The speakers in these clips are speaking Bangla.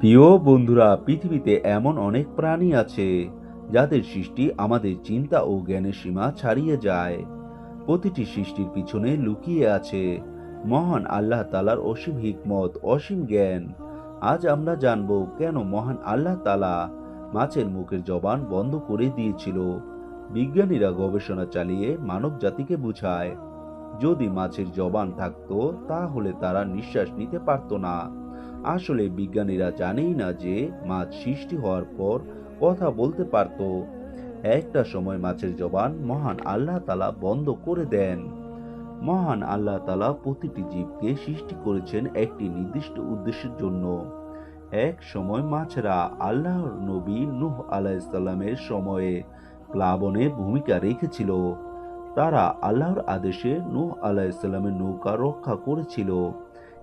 প্রিয় বন্ধুরা, পৃথিবীতে এমন অনেক প্রাণী আছে যাদের সৃষ্টি আমাদের চিন্তা ও জ্ঞানের সীমা ছাড়িয়ে যায়। প্রতিটি সৃষ্টির পিছনে লুকিয়ে আছে মহান আল্লাহ তালার অসীম হিকমত, অসীম জ্ঞান। আজ আমরা জানব কেন মহান আল্লাহ তালা মাছের মুখের জবান বন্ধ করে দিয়েছিল। বিজ্ঞানীরা গবেষণা চালিয়ে মানব জাতিকে বুঝায়, যদি মাছের জবান থাকতো তাহলে তারা নিঃশ্বাস নিতে পারতো না। আসলে বিজ্ঞানীরা জানেই না যে মাছ সৃষ্টি হওয়ার পর কথা বলতে পারত। একটা সময় মাছের জবান মহান আল্লাহ তালা বন্ধ করে দেন। মহান আল্লাহ তালা প্রতিটি জীবকে সৃষ্টি করেছেন একটি নির্দিষ্ট উদ্দেশ্যের জন্য। এক সময় মাছেরা আল্লাহর নবী নূহ আলাইসাল্লামের সময়ে প্লাবনে ভূমিকা রেখেছিল। তারা আল্লাহর আদেশে নূহ আলাইসাল্লামের নৌকা রক্ষা করেছিল।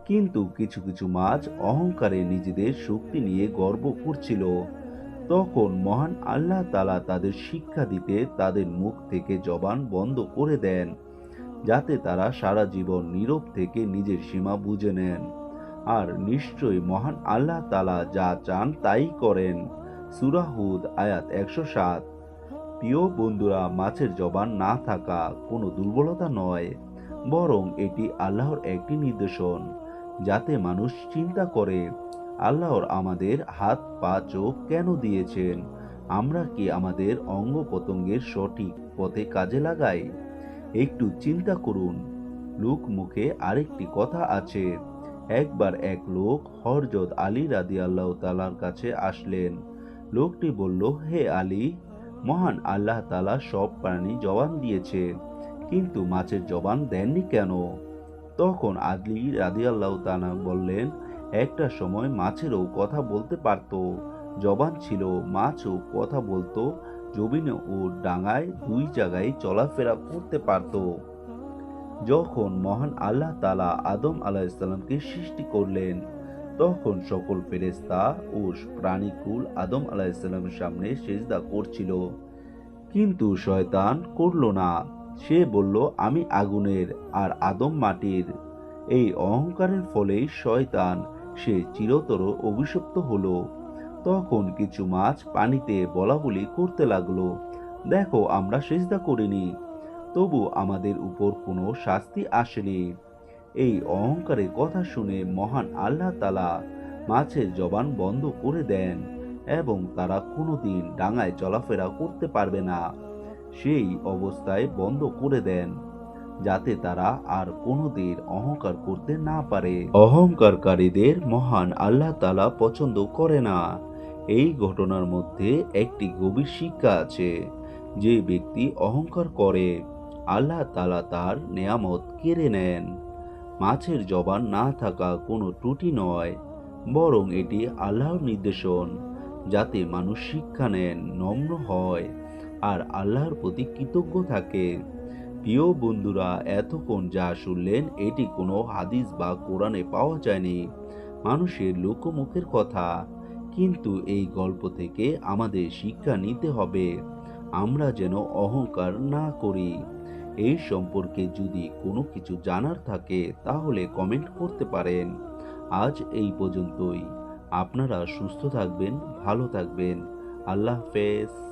কিন্তু কিছু কিছু মাছ অহংকারে নিজেদের শক্তি নিয়ে গর্ব করছিল। তখন মহান আল্লাহ তালা তাদের শিক্ষা দিতে তাদের মুখ থেকে জবান বন্ধ করে দেন, যাতে তারা সারা জীবন নীরব থেকে নিজের সীমা বুঝে নেন। আর নিশ্চয়ই মহান আল্লাহ তালা যা চান তাই করেন। সুরাহুদ আয়াত একশো সাত। প্রিয় বন্ধুরা, মাছের জবান না থাকা কোনো দুর্বলতা নয়, বরং এটি আল্লাহর একটি নির্দেশন যাতে মানুষ চিন্তা করে, আল্লাহর আমাদের হাত, পা, চোখ কেন দিয়েছেন? আমরা কি আমাদের অঙ্গ প্রত্যঙ্গের সঠিক পথে কাজে লাগাই? একটু চিন্তা করুন। লোক মুখে আরেকটি কথা আছে। একবার এক লোক হরজত আলী রাদি আল্লাহ তালার কাছে আসলেন। লোকটি বলল, হে আলী, মহান আল্লাহ তালা সব প্রাণী জবান দিয়েছে কিন্তু মাছের জবান দেননি কেন? তখন আদলি রাদিয়াল্লাহ তানা বললেন, একটা সময় মাছেরও কথা বলতে পারত। জবান ছিল, মাছও কথা বলতো। জমিনে ও ডাঙায় দুই জায়গায় চলাফেরা করতে পারত। যখন মহান আল্লাহ তালা আদম আলাহিসাল্লামকে সৃষ্টি করলেন, তখন সকল ফেরেস্তা ও প্রাণীকুল আদম আলাহিসাল্লামের সামনে সেজদা করছিল। কিন্তু শয়তান করল না। সে বলল, আমি আগুনের আর আদম মাটির এই অহংকারের ফলেই শয়তান সে চিরতর অভিশপ্ত হলো। তখন কিছু মাছ পানিতে বলাবলি করতে লাগল। দেখো, আমরা সেজদা করিনি, তবু আমাদের উপর কোনো শাস্তি আসেনি। এই অহংকারের কথা শুনে মহান আল্লাহ তালা মাছের জবান বন্ধ করে দেন এবং তারা কোনোদিন ডাঙায় চলাফেরা করতে পারবে না। সেই অবস্থায় বন্ধ করে দেন, যাতে তারা আর কোনোদিন অহংকার করতে না পারে। অহংকারকারীদের মহান আল্লাহ তালা পছন্দ করে না। এই ঘটনার মধ্যে একটি গভীর শিক্ষা আছে, যে ব্যক্তি অহংকার করে, আল্লাহ তালা তার নেয়ামত কেড়ে নেন। মাছের জবান না থাকা কোনো ত্রুটি নয়, বরং এটি আল্লাহর নির্দেশন, যাতে মানুষ শিক্ষা নেন, নম্র হয়। আর আল্লাহর প্রতি কৃতজ্ঞ থাকে। প্রিয় বন্ধুরা, এতক্ষণ যা শুনলেন, এটি কোনো হাদিস বা কোরআনে পাওয়া যায়নি। মানুষের লোকমুখের কথা। কিন্তু এই গল্প থেকে আমাদের শিক্ষা নিতে হবে। আমরা যেন অহংকার না করি। এই সম্পর্কে যদি কোনো কিছু জানার থাকে, তাহলে কমেন্ট করতে পারেন। আজ এই পর্যন্তই। আপনারা সুস্থ থাকবেন, ভালো থাকবেন। আল্লাহ হাফেজ।